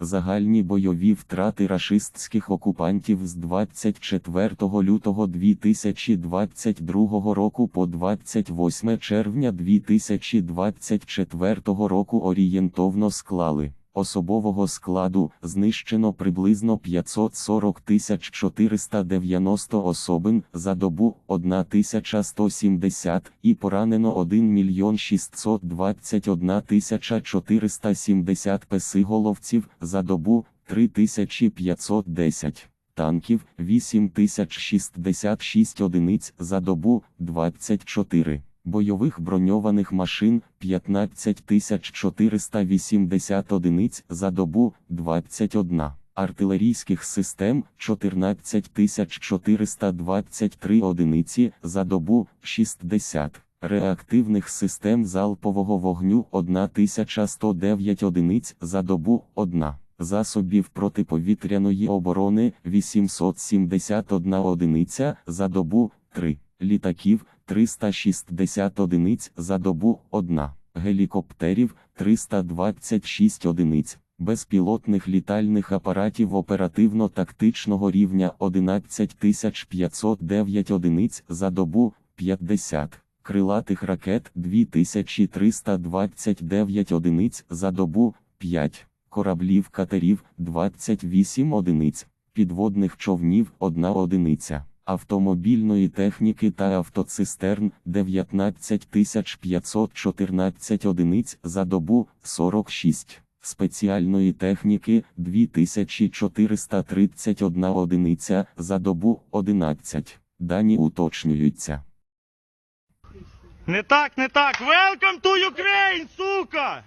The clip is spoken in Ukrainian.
Загальні бойові втрати рашистських окупантів з 24 лютого 2022 року по 28 червня 2024 року орієнтовно склали. Особового складу знищено приблизно 540 490 особин за добу 1170 і поранено 1 мільйон 621 470 песиголовців за добу 3510 танків 8066 одиниць за добу 24 бойових броньованих машин 15480 одиниць за добу 21, артилерійських систем 14423 одиниці за добу 60, реактивних систем залпового вогню 1109 одиниць за добу 1. Засобів протиповітряної оборони 871 одиниця за добу 3, літаків 360 одиниць за добу 1, гелікоптерів 326 одиниць, безпілотних літальних апаратів оперативно-тактичного рівня 11509 одиниць за добу 50, крилатих ракет 2329 одиниць за добу 5, кораблів катерів 28 одиниць, підводних човнів 1 одиниця автомобільної техніки та автоцистерн 19514 одиниць за добу 46, спеціальної техніки 2431 одиниця за добу 11. Дані уточнюються. Не так, не так. Welcome to Ukraine, сука!